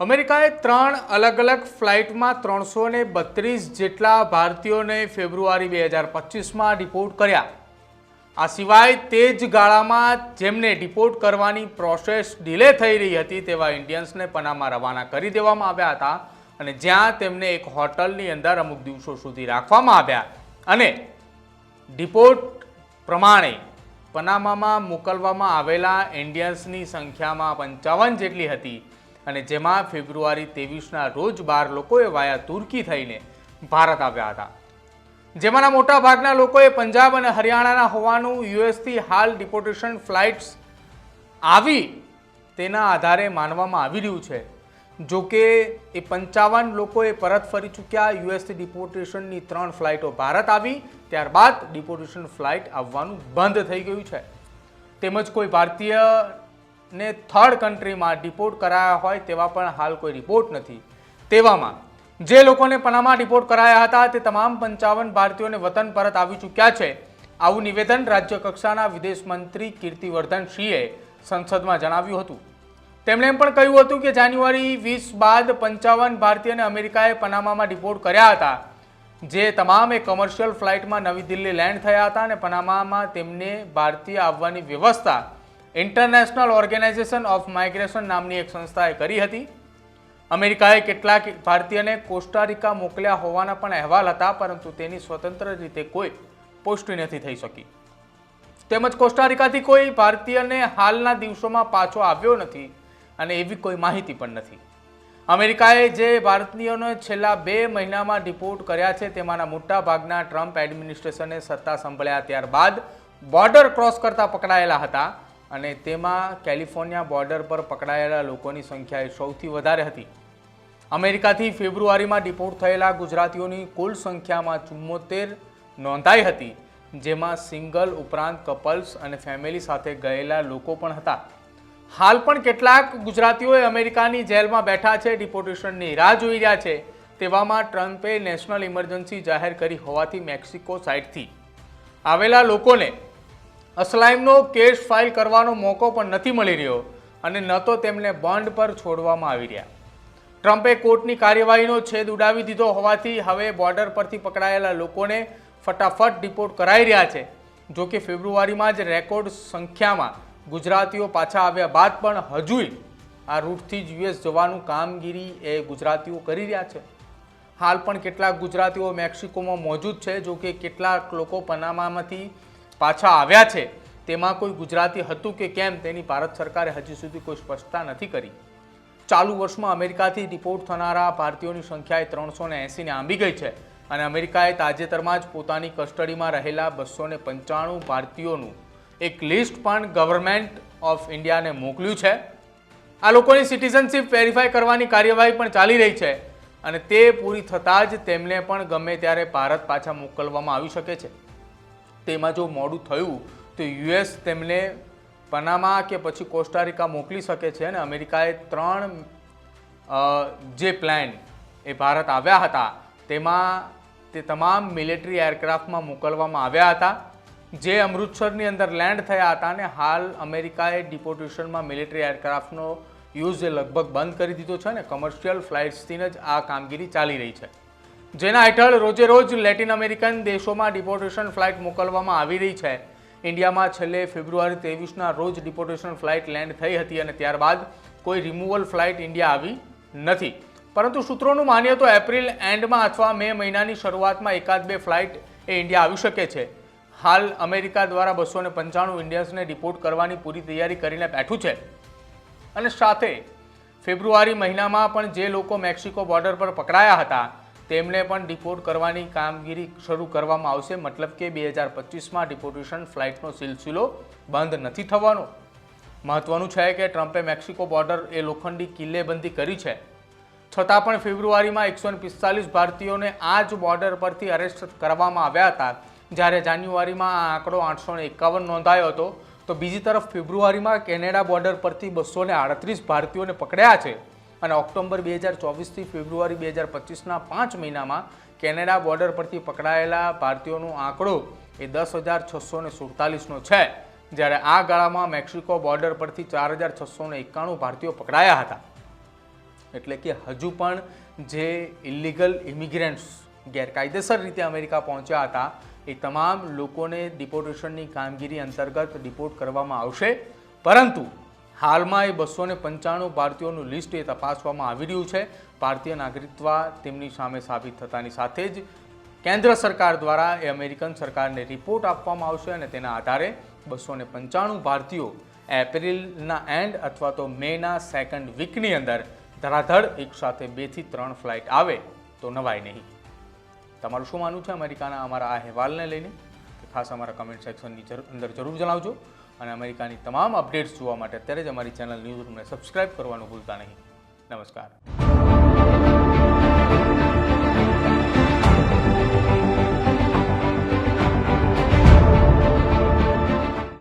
અમેરિકાએ ત્રણ અલગ અલગ ફ્લાઇટમાં ત્રણસો ને બત્રીસ જેટલા ભારતીયોને ફેબ્રુઆરી બે હજાર પચીસમાં ડિપોર્ટ કર્યા. આ સિવાય તે જ ગાળામાં જેમને ડિપોર્ટ કરવાની પ્રોસેસ ડિલે થઈ રહી હતી તેવા ઇન્ડિયન્સને પનામા રવાના કરી દેવામાં આવ્યા હતા અને જ્યાં તેમને એક હોટલની અંદર અમુક દિવસો સુધી રાખવામાં આવ્યા અને ડિપોર્ટ પ્રમાણે પનામામાં મોકલવામાં આવેલા ઇન્ડિયન્સની સંખ્યામાં પંચાવન જેટલી હતી. અને જેમાં ફેબ્રુઆરી ત્રેવીસના રોજ બાર લોકોએ વાયા તુર્કી થઈને ભારત આવ્યા હતા. જેમાંના મોટા ભાગના લોકોએ પંજાબ અને હરિયાણાના હોવાનું યુએસથી હાલ ડિપોર્ટેશન ફ્લાઇટ્સ આવી તેના આધારે માનવામાં આવી રહ્યું છે. જો કે એ પંચાવન લોકોએ પરત ફરી ચૂક્યા, યુએસથી ડિપોર્ટેશનની ત્રણ ફ્લાઇટો ભારત આવી, ત્યારબાદ ડિપોર્ટેશન ફ્લાઇટ આવવાનું બંધ થઈ ગયું છે. તેમજ કોઈ ભારતીયને થર્ડ કન્ટ્રીમાં ડિપોર્ટ કરાયા હોય તેવા પણ હાલ કોઈ રિપોર્ટ નથી. તેવામાં જે લોકોને પનામા ડિપોર્ટ કરાયા હતા તે તમામ પંચાવન ભારતીયોને વતન પરત આવી ચૂક્યા છે. આવું નિવેદન રાજ્ય કક્ષાના વિદેશ મંત્રી કીર્તિવર્ધન સિંહે સંસદમાં જણાવ્યું હતું. તેમણે એમ પણ કહ્યું હતું કે જાન્યુઆરી વીસ બાદ પંચાવન ભારતીયને અમેરિકાએ પનામામાં ડિપોર્ટ કર્યા હતા. જે તમામે કમર્શિયલ ફ્લાઇટમાં નવી દિલ્હી લેન્ડ થયા હતા અને પનામામાં તેમને ભારતીય આવવાની વ્યવસ્થા ઇન્ટરનેશનલ ઓર્ગેનાઇઝેશન ઓફ માઇગ્રેશન નામની એક સંસ્થાએ કરી હતી. અમેરિકાએ કેટલાક ભારતીયને કોસ્ટારિકા મોકલ્યા હોવાના પણ અહેવાલ હતા, પરંતુ તેની સ્વતંત્ર રીતે કોઈ પુષ્ટિ નથી થઈ શકી. તેમજ કોસ્ટારિકાથી કોઈ ભારતીયને હાલના દિવસોમાં પાછો આવ્યો નથી અને એવી કોઈ માહિતી પણ નથી. અમેરિકાએ જે ભારતીયોને છેલ્લા બે મહિનામાં ડિપોર્ટ કર્યા છે, તેમાંના મોટા ભાગના ટ્રમ્પ એડમિનિસ્ટ્રેશને સત્તા સંભળ્યા ત્યારબાદ બોર્ડર ક્રોસ કરતા પકડાયેલા હતા. અને તેમાં કેલિફોર્નિયા બોર્ડર પર પકડાયેલા લોકોની સંખ્યા સૌથી વધારે હતી. અમેરિકાથી ફેબ્રુઆરીમાં ડિપોર્ટ થયેલા ગુજરાતીઓની કુલ સંખ્યામાં ચુમ્મોતેર નોંધાઈ હતી, જેમાં સિંગલ ઉપરાંત કપલ્સ અને ફેમિલી સાથે ગયેલા લોકો પણ હતા. હાલ પણ કેટલાક ગુજરાતીઓએ અમેરિકાની જેલમાં બેઠા છે, ડિપોર્ટેશનની રાહ જોઈ રહ્યા છે, તેવામાં ટ્રમ્પે નેશનલ ઇમરજન્સી જાહેર કરી હોવાથી મેક્સિકો સાઇડથી આવેલા લોકોને અસલાઈમનો કેસ ફાઇલ કરવાનો મોકો પણ નથી મળી રહ્યો અને ન તો તેમને બોન્ડ પર છોડવામાં આવી રહ્યા. ટ્રમ્પે કોર્ટની કાર્યવાહીનો છેદ ઉડાવી દીધો હોવાથી હવે બોર્ડર પરથી પકડાયેલા લોકોને ફટાફટ ડિપોર્ટ કરાઈ રહ્યા છે. જો કે ફેબ્રુઆરીમાં જ રેકોર્ડ સંખ્યામાં ગુજરાતીઓ પાછા આવ્યા બાદ પણ હજુય આ રૂટથી જ યુએસ જવાનું કામગીરી એ ગુજરાતીઓ કરી રહ્યા છે. હાલ પણ કેટલાક ગુજરાતીઓ મેક્સિકોમાં મોજૂદ છે. જો કે કેટલાક લોકો પનામામાંથી પાછા આવ્યા છે. તેમાં કોઈ ગુજરાતી હતું કે કેમ તેની ભારત સરકારે હજી સુધી કોઈ સ્પષ્ટતા નથી કરી. ચાલુ વર્ષમાં અમેરિકાથી ડિપોર્ટ થનારા ભારતીયોની સંખ્યાએ ત્રણસો ને એંસીને આંબી ગઈ છે અને અમેરિકાએ તાજેતરમાં જ પોતાની કસ્ટડીમાં રહેલા બસો ને પંચાણું ભારતીયોનું એક લિસ્ટ પણ ગવર્મેન્ટ ઓફ ઇન્ડિયાને મોકલ્યું છે. આ લોકોની સિટીઝનશીપ વેરીફાઈ કરવાની કાર્યવાહી પણ ચાલી રહી છે અને તે પૂરી થતાં જ તેમને પણ ગમે ત્યારે ભારત પાછા મોકલવામાં આવી શકે છે. તેમાં જો મોડું થયું, તો યુએસ તેમને પનામા કે પછી કોસ્ટારિકા મોકલી શકે છે અને અમેરિકાએ ત્રણ જે પ્લેન એ ભારત આવ્યા હતા, તેમાં તે તમામ મિલિટરી એરક્રાફ્ટમાં મોકલવામાં આવ્યા હતા, જે અમૃતસરની અંદર લેન્ડ થયા હતા અને હાલ અમેરિકાએ ડિપોટેશનમાં મિલિટરી એરક્રાફ્ટનો યુઝ લગભગ બંધ કરી દીધો છે અને કમર્શિયલ ફ્લાઇટ્સથી જ આ કામગીરી ચાલી રહી છે. જેના હેઠળ રોજે રોજ લેટિન અમેરિકન દેશોમાં ડિપોર્ટેશન ફ્લાઇટ મોકલવામાં આવી રહી છે. ઇન્ડિયામાં છેલ્લે ફેબ્રુઆરી ત્રેવીસના રોજ ડિપોર્ટેશન ફ્લાઇટ લેન્ડ થઈ હતી અને ત્યારબાદ કોઈ રિમૂવલ ફ્લાઇટ ઇન્ડિયા આવી નથી. પરંતુ સૂત્રોનું માનીએ તો એપ્રિલ એન્ડમાં અથવા મે મહિનાની શરૂઆતમાં એકાદ બે ફ્લાઇટ એ ઇન્ડિયા આવી શકે છે. હાલ અમેરિકા દ્વારા બસો ને પંચાણું ઇન્ડિયન્સને ડિપોર્ટ કરવાની પૂરી તૈયારી કરીને બેઠું છે. અને સાથે ફેબ્રુઆરી મહિનામાં પણ જે લોકો મેક્સિકો બોર્ડર પર પકડાયા હતા તેમને પણ ડિપોર્ટ કરવાની કામગીરી શરૂ કરવામાં આવશે, મતલબ કે બે હજાર પચીસમાં ડિપોર્ટેશન ફ્લાઇટનો સિલસિલો બંધ નથી થવાનો. મહત્વનું છે કે ટ્રમ્પે મેક્સિકો બોર્ડર એ લોખંડી કિલ્લેબંધી કરી છે. છતાં પણ ફેબ્રુઆરીમાં એકસો પિસ્તાલીસ ભારતીયોને આ જ બોર્ડર પરથી અરેસ્ટ કરવામાં આવ્યા હતા. જ્યારે જાન્યુઆરીમાં આ આંકડો આઠસો એકાવન નોંધાયો હતો, તો બીજી તરફ ફેબ્રુઆરીમાં કેનેડા બોર્ડર પરથી બસો આડત્રીસ ભારતીયોને પકડ્યા છે. અને ઓક્ટોબર બે હજાર ચોવીસથી ફેબ્રુઆરી બે હજાર પચીસના પાંચ મહિનામાં કેનેડા બોર્ડર પરથી પકડાયેલા ભારતીયોનો આંકડો એ દસ હજાર છસો ને સુડતાલીસનો છે. જ્યારે આ ગાળામાં મેક્સિકો બોર્ડર પરથી ચાર હજાર છસો ને એકાણું ભારતીયો પકડાયા હતા. એટલે કે હજુ પણ જે ઇલિગલ ઇમિગ્રન્ટ્સ ગેરકાયદેસર રીતે અમેરિકા પહોંચ્યા હતા, એ તમામ લોકોને ડિપોર્ટેશનની કામગીરી અંતર્ગત ડિપોર્ટ કરવામાં આવશે. પરંતુ હાલમાં એ બસો ને પંચાણું ભારતીયોનું લિસ્ટ એ તપાસવામાં આવી રહ્યું છે. ભારતીય નાગરિકત્વ તેમની સામે સાબિત થતાની સાથે જ કેન્દ્ર સરકાર દ્વારા એ અમેરિકન સરકારને રિપોર્ટ આપવામાં આવશે અને તેના આધારે બસો ને પંચાણું ભારતીયો એપ્રિલના એન્ડ અથવા તો મેના સેકન્ડ વીકની અંદર ધરાધડ એક સાથે બેથી ત્રણ ફ્લાઇટ આવે તો નવાય નહીં. તમારું શું માનવું છે? અમેરિકાના અમારા આ અહેવાલને લઈને? ખાસ અમારા કમેન્ટ સેક્શનની અંદર જરૂર જણાવજો. અને અમેરિકાની તમામ અપડેટ્સ જોવા માટે અત્યારે જ અમારી ચેનલ ન્યૂઝ રૂમને સબસ્ક્રાઇબ કરવાનું ભૂલતા નહીં. નમસ્કાર.